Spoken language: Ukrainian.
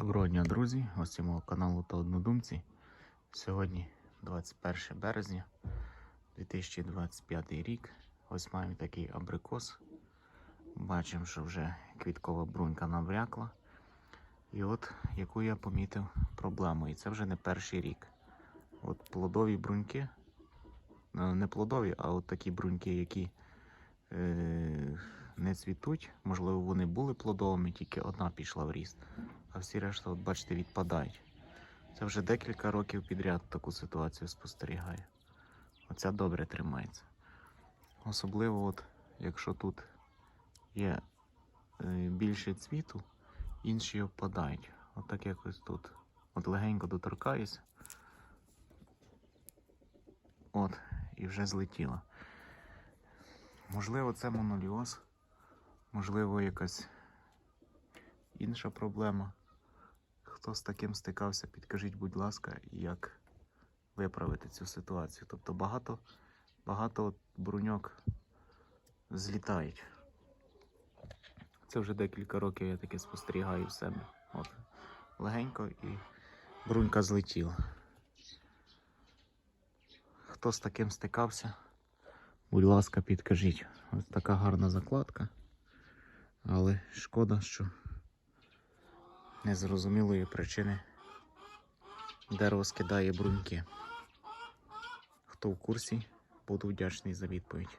Доброго дня, друзі! Гості мого каналу та однодумці. Сьогодні 21 березня 2025 рік. Ось маємо такий абрикос. Бачимо, що вже квіткова брунька набрякла. І от яку я помітив проблему. І це вже не перший рік. От плодові бруньки, ну, не плодові, а от такі бруньки, які е, не цвітуть. Можливо, вони були плодовими, тільки одна пішла в ріст а всі решта, от бачите, відпадають. Це вже декілька років підряд таку ситуацію спостерігаю. Оця добре тримається. Особливо, от, якщо тут є е, більше цвіту, інші опадають. От якось тут. От легенько доторкаюся. От, і вже злетіла. Можливо, це моноліоз, можливо, якась інша проблема. Хто з таким стикався, підкажіть, будь ласка, як виправити цю ситуацію. Тобто багато, багато бруньок злітають. Це вже декілька років я таке спостерігаю в себе. От, легенько і брунька злетіла. Хто з таким стикався, будь ласка, підкажіть. Ось така гарна закладка. Але шкода, що незрозумілої причини дерево скидає бруньки. Хто в курсі, буду вдячний за відповідь.